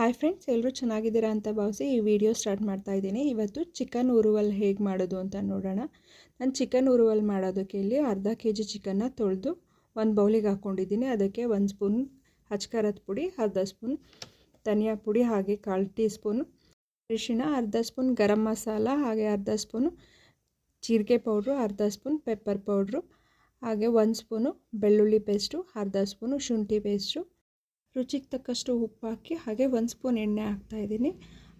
Hi friends ಎಲ್ಲರೂ ಚೆನ್ನಾಗಿದ್ದೀರಾ ಅಂತ ಭಾವಿಸಿ ಈ ವಿಡಿಯೋ ಸ್ಟಾರ್ಟ್ ಮಾಡ್ತಾ ಇದ್ದೀನಿ. ಇವತ್ತು ಚಿಕನ್ ಉರುವಲ್ ಹೇಗೆ ಮಾಡೋದು ಅಂತ ನೋಡೋಣ. ನಾನು ಚಿಕನ್ ಉರುವಲ್ ಮಾಡೋದಕ್ಕೆ ಇಲ್ಲಿ ಅರ್ಧ ಕೆ ಜಿ ಚಿಕನ್ನ ತೊಳೆದು ಒಂದು ಬೌಲಿಗೆ ಹಾಕ್ಕೊಂಡಿದ್ದೀನಿ ಅದಕ್ಕೆ ಒಂದು ಸ್ಪೂನ್ ಹಚ್ಕಾರದ ಪುಡಿ, ಅರ್ಧ ಸ್ಪೂನ್ ಧನಿಯಾ ಪುಡಿ, ಹಾಗೆ ಕಾಲು ಟೀ ಸ್ಪೂನು ಅರಿಶಿಣ, ಅರ್ಧ ಸ್ಪೂನ್ ಗರಂ ಮಸಾಲ, ಹಾಗೆ ಅರ್ಧ ಸ್ಪೂನು ಜೀರಿಗೆ ಪೌಡ್ರು ಅರ್ಧ ಸ್ಪೂನ್ ಪೆಪ್ಪರ್ ಪೌಡ್ರು ಹಾಗೆ ಒಂದು ಸ್ಪೂನು ಬೆಳ್ಳುಳ್ಳಿ ಪೇಸ್ಟು ಅರ್ಧ ಸ್ಪೂನು ಶುಂಠಿ ಪೇಸ್ಟು ರುಚಿಗೆ ತಕ್ಕಷ್ಟು ಉಪ್ಪು ಹಾಕಿ ಹಾಗೆ ಒಂದು ಸ್ಪೂನ್ ಎಣ್ಣೆ ಹಾಕ್ತಾಯಿದ್ದೀನಿ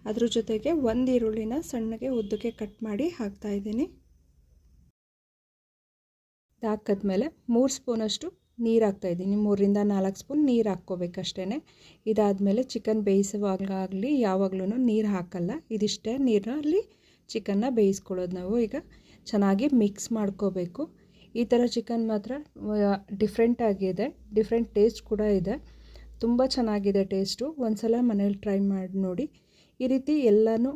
ಅದ್ರ ಜೊತೆಗೆ ಒಂದು ಈರುಳ್ಳಿನ ಸಣ್ಣಗೆ ಉದ್ದಕ್ಕೆ ಕಟ್ ಮಾಡಿ ಹಾಕ್ತಾಯಿದ್ದೀನಿ ಹಾಕಿದ್ಮೇಲೆ ಮೂರು ಸ್ಪೂನಷ್ಟು ನೀರು ಹಾಕ್ತಾಯಿದ್ದೀನಿ ಮೂರಿಂದ ನಾಲ್ಕು ಸ್ಪೂನ್ ನೀರು ಹಾಕ್ಕೋಬೇಕಷ್ಟೇ ಇದಾದಮೇಲೆ ಚಿಕನ್ ಬೇಯಿಸುವಾಗಲಾಗಲಿ ಯಾವಾಗಲೂ ನೀರು ಹಾಕಲ್ಲ. ಇದಿಷ್ಟೇ ನೀರಲ್ಲಿ ಚಿಕನ್ನ ಬೇಯಿಸ್ಕೊಳ್ಳೋದು ನಾವು. ಈಗ ಚೆನ್ನಾಗಿ ಮಿಕ್ಸ್ ಮಾಡ್ಕೋಬೇಕು. ಈ ಥರ ಚಿಕನ್ ಮಾತ್ರ ಡಿಫ್ರೆಂಟಾಗಿದೆ ಡಿಫ್ರೆಂಟ್ ಟೇಸ್ಟ್ ಕೂಡ ಇದೆ. ತುಂಬ ಚೆನ್ನಾಗಿದೆ ಟೇಸ್ಟು. ಒಂದು ಸಲ ಮನೇಲಿ ಟ್ರೈ ಮಾಡಿ ನೋಡಿ. ಈ ರೀತಿ ಎಲ್ಲನೂ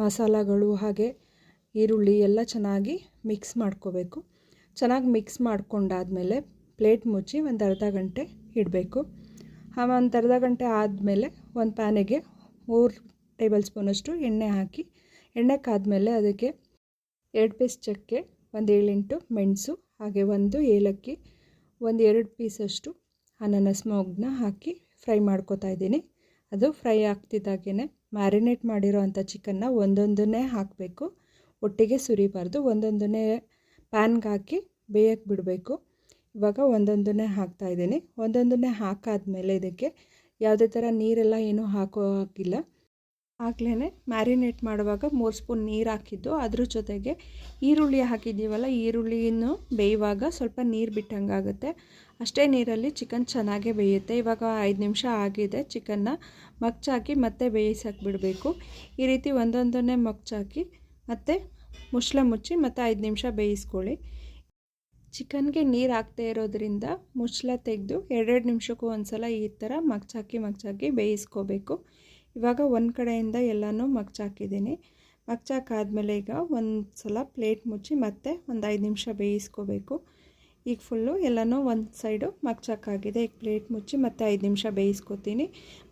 ಮಸಾಲಗಳು ಹಾಗೆ ಈರುಳ್ಳಿ ಎಲ್ಲ ಚೆನ್ನಾಗಿ ಮಿಕ್ಸ್ ಮಾಡ್ಕೋಬೇಕು. ಚೆನ್ನಾಗಿ ಮಿಕ್ಸ್ ಮಾಡ್ಕೊಂಡಾದಮೇಲೆ ಪ್ಲೇಟ್ ಮುಚ್ಚಿ ಒಂದು ಅರ್ಧ ಗಂಟೆ ಇಡಬೇಕು. ಒಂದು ಅರ್ಧ ಗಂಟೆ ಆದಮೇಲೆ ಒಂದು ಪ್ಯಾನಿಗೆ ಮೂರು ಟೇಬಲ್ ಸ್ಪೂನಷ್ಟು ಎಣ್ಣೆ ಹಾಕಿ, ಎಣ್ಣೆ ಕಾದ್ಮೇಲೆ ಅದಕ್ಕೆ ಎರಡು ಪೀಸ್ ಚಕ್ಕೆ, ಒಂದು ಏಳೆಂಟು ಮೆಣಸು, ಹಾಗೆ ಒಂದು ಏಲಕ್ಕಿ, ಒಂದು ಎರಡು ಪೀಸಷ್ಟು ಅನಾನಸ್ ಸ್ಮೋಗ್ನ ಹಾಕಿ ಫ್ರೈ ಮಾಡ್ಕೋತಾ ಇದ್ದೀನಿ. ಅದು ಫ್ರೈ ಆಗ್ತಿದ್ದಾಗೇ ಮ್ಯಾರಿನೇಟ್ ಮಾಡಿರೋ ಅಂಥ ಚಿಕನ್ನ ಒಂದೊಂದನ್ನೇ ಹಾಕಬೇಕು. ಒಟ್ಟಿಗೆ ಸುರಿಬಾರ್ದು. ಒಂದೊಂದನ್ನೇ ಪ್ಯಾನ್ಗೆ ಹಾಕಿ ಬೇಯಕ್ಕೆ ಬಿಡಬೇಕು. ಇವಾಗ ಒಂದೊಂದನ್ನೇ ಹಾಕ್ತಾಯಿದ್ದೀನಿ ಒಂದೊಂದನ್ನೇ ಹಾಕಾದ್ಮೇಲೆ ಇದಕ್ಕೆ ಯಾವುದೇ ಥರ ನೀರೆಲ್ಲ ಏನೂ ಹಾಕೋ ಹಾಕಿಲ್ಲ ಆಗಲೇ ಮ್ಯಾರಿನೇಟ್ ಮಾಡುವಾಗ ಮೂರು ಸ್ಪೂನ್ ನೀರು ಹಾಕಿದ್ದು. ಅದ್ರ ಜೊತೆಗೆ ಈರುಳ್ಳಿ ಹಾಕಿದ್ದೀವಲ್ಲ ಈರುಳ್ಳಿಯನ್ನು ಬೇಯುವಾಗ ಸ್ವಲ್ಪ ನೀರು ಬಿಟ್ಟಂಗಾಗುತ್ತೆ. ಅಷ್ಟೇ ನೀರಲ್ಲಿ ಚಿಕನ್ ಚೆನ್ನಾಗೇ ಬೇಯುತ್ತೆ. ಇವಾಗ ಐದು ನಿಮಿಷ ಆಗಿದೆ ಚಿಕನ್ನ ಮಗ್ಚಾಕಿ ಮತ್ತೆ ಬೇಯಿಸಕ್ಕೆ ಬಿಡಬೇಕು. ಈ ರೀತಿ ಒಂದೊಂದನ್ನೇ ಮಗ್ಚಾಕಿ ಮತ್ತು ಮುಚ್ಚಳ ಮುಚ್ಚಿ ಮತ್ತು ಐದು ನಿಮಿಷ ಬೇಯಿಸ್ಕೊಳ್ಳಿ. ಚಿಕನ್ಗೆ ನೀರು ಹಾಕ್ತಾ ಇರೋದ್ರಿಂದ ಮುಚ್ಚಳ ತೆಗೆದು ಎರಡೆರಡು ನಿಮಿಷಕ್ಕೂ ಒಂದು ಸಲ ಈ ಥರ ಮಗ್ಚಾಕಿ ಮಗ್ಚಾಕಿ ಬೇಯಿಸ್ಕೋಬೇಕು. ಇವಾಗ ಒಂದು ಕಡೆಯಿಂದ ಎಲ್ಲನೂ ಮಗ್ಚಾಕಿದ್ದೀನಿ. ಮಗ್ಚಾಕಾದ್ಮೇಲೆ ಈಗ ಒಂದು ಸಲ ಪ್ಲೇಟ್ ಮುಚ್ಚಿ ಮತ್ತೆ ಒಂದು ಐದು ನಿಮಿಷ ಬೇಯಿಸ್ಕೋಬೇಕು. ಈಗ ಫುಲ್ಲು ಎಲ್ಲನೂ ಒಂದು ಸೈಡು ಮಗ್ಚಾಕಾಗಿದೆ. ಈಗ ಪ್ಲೇಟ್ ಮುಚ್ಚಿ ಮತ್ತೆ ಐದು ನಿಮಿಷ ಬೇಯಿಸ್ಕೊತೀನಿ.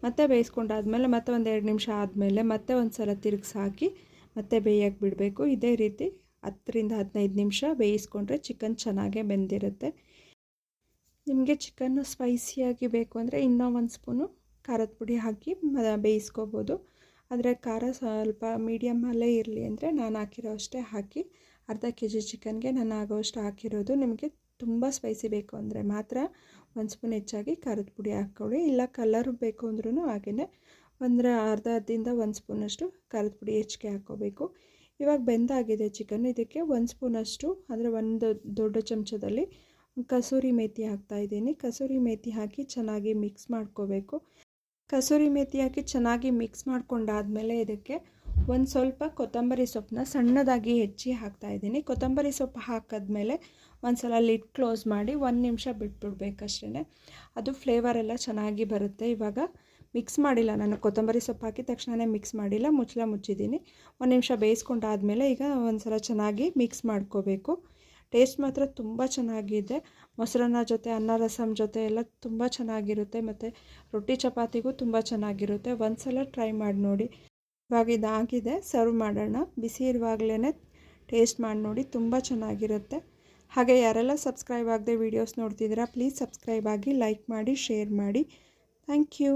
ಮತ್ತೆ ಬೇಯಿಸ್ಕೊಂಡಾದ್ಮೇಲೆ ಮತ್ತೆ ಒಂದು ಎರಡು ನಿಮಿಷ ಆದಮೇಲೆ ಮತ್ತೆ ಒಂದು ಸಲ ತಿರುಗಿಸಿ ಹಾಕಿ ಮತ್ತೆ ಬೇಯಕ್ಕೆ ಬಿಡಬೇಕು. ಇದೇ ರೀತಿ ಹತ್ತರಿಂದ ಹದಿನೈದು ನಿಮಿಷ ಬೇಯಿಸ್ಕೊಂಡ್ರೆ ಚಿಕನ್ ಚೆನ್ನಾಗೇ ಬೆಂದಿರುತ್ತೆ. ನಿಮಗೆ ಚಿಕನ್ನು ಸ್ಪೈಸಿಯಾಗಿ ಬೇಕು ಅಂದರೆ ಇನ್ನೂ ಒಂದು ಸ್ಪೂನು ಖಾರದ ಪುಡಿ ಹಾಕಿ ಬೇಯಿಸ್ಕೋಬೋದು. ಆದರೆ ಖಾರ ಸ್ವಲ್ಪ ಮೀಡಿಯಮಲ್ಲೇ ಇರಲಿ ಅಂದರೆ ನಾನು ಹಾಕಿರೋ ಅಷ್ಟೇ ಹಾಕಿ ಅರ್ಧ ಕೆ ಜಿ ಚಿಕನ್ಗೆ ನಾನು ಆಗೋಷ್ಟು ಹಾಕಿರೋದು ನಿಮಗೆ ತುಂಬ ಸ್ಪೈಸಿ ಬೇಕು ಅಂದರೆ ಮಾತ್ರ ಒಂದು ಸ್ಪೂನ್ ಹೆಚ್ಚಾಗಿ ಖಾರದ ಪುಡಿ ಹಾಕ್ಕೊಳ್ಳಿ. ಇಲ್ಲ ಕಲರ್ ಬೇಕು ಅಂದ್ರೂ ಹಾಗೆಯೇ ಒಂದರ ಅರ್ಧದಿಂದ ಒಂದು ಸ್ಪೂನಷ್ಟು ಖಾರದ ಪುಡಿ ಹೆಚ್ಚಿಗೆ ಹಾಕ್ಕೋಬೇಕು. ಇವಾಗ ಬೆಂದಾಗಿದೆ ಚಿಕನ್ ಇದಕ್ಕೆ ಒಂದು ಸ್ಪೂನಷ್ಟು ಅಂದರೆ ಒಂದು ದೊಡ್ಡ ಚಮಚದಲ್ಲಿ ಕಸೂರಿ ಮೇಥಿ ಹಾಕ್ತಾಯಿದ್ದೀನಿ ಕಸೂರಿ ಮೇತಿ ಹಾಕಿ ಚೆನ್ನಾಗಿ ಮಿಕ್ಸ್ ಮಾಡ್ಕೋಬೇಕು. ಕಸೂರಿ ಮೇತಿ ಹಾಕಿ ಚೆನ್ನಾಗಿ ಮಿಕ್ಸ್ ಮಾಡ್ಕೊಂಡಾದಮೇಲೆ ಇದಕ್ಕೆ ಒಂದು ಸ್ವಲ್ಪ ಕೊತ್ತಂಬರಿ ಸೊಪ್ಪನ್ನ ಸಣ್ಣದಾಗಿ ಹೆಚ್ಚಿ ಹಾಕ್ತಾ ಇದ್ದೀನಿ. ಕೊತ್ತಂಬರಿ ಸೊಪ್ಪು ಹಾಕಿದ್ಮೇಲೆ ಒಂದು ಸಲ ಲಿಡ್ ಕ್ಲೋಸ್ ಮಾಡಿ ಒಂದು ನಿಮಿಷ ಬಿಟ್ಬಿಡ್ಬೇಕಷ್ಟೇ ಅದು ಫ್ಲೇವರ್ ಎಲ್ಲ ಚೆನ್ನಾಗಿ ಬರುತ್ತೆ. ಇವಾಗ ಮಿಕ್ಸ್ ಮಾಡಿಲ್ಲ ನಾನು. ಕೊತ್ತಂಬರಿ ಸೊಪ್ಪು ಹಾಕಿದ ತಕ್ಷಣವೇ ಮಿಕ್ಸ್ ಮಾಡಿಲ್ಲ. ಮುಚ್ಚಲ ಮುಚ್ಚಿದ್ದೀನಿ. ಒಂದು ನಿಮಿಷ ಬೇಯಿಸ್ಕೊಂಡಾದ್ಮೇಲೆ ಈಗ ಒಂದು ಸಲ ಚೆನ್ನಾಗಿ ಮಿಕ್ಸ್ ಮಾಡ್ಕೋಬೇಕು. ಟೇಸ್ಟ್ ಮಾತ್ರ ತುಂಬ ಚೆನ್ನಾಗಿದೆ. ಮೊಸರನ್ನ ಜೊತೆ, ಅನ್ನ ರಸಮ್ ಜೊತೆ ಎಲ್ಲ ತುಂಬ ಚೆನ್ನಾಗಿರುತ್ತೆ. ಮತ್ತು ರೊಟ್ಟಿ ಚಪಾತಿಗೂ ತುಂಬ ಚೆನ್ನಾಗಿರುತ್ತೆ. ಒಂದು ಸಲ ಟ್ರೈ ಮಾಡಿ ನೋಡಿ. ಇವಾಗ ಇದಾಗಿದೆ. ಸರ್ವ್ ಮಾಡೋಣ. ಬಿಸಿ ಇರುವಾಗಲೇ ಟೇಸ್ಟ್ ಮಾಡಿ ನೋಡಿ. ತುಂಬ ಚೆನ್ನಾಗಿರುತ್ತೆ. ಹಾಗೆ ಯಾರೆಲ್ಲ ಸಬ್ಸ್ಕ್ರೈಬ್ ಆಗದೆ ವೀಡಿಯೋಸ್ ನೋಡ್ತಿದ್ದೀರಾ, ಪ್ಲೀಸ್ ಸಬ್ಸ್ಕ್ರೈಬ್ ಆಗಿ ಲೈಕ್ ಮಾಡಿ, ಶೇರ್ ಮಾಡಿ. Thank you.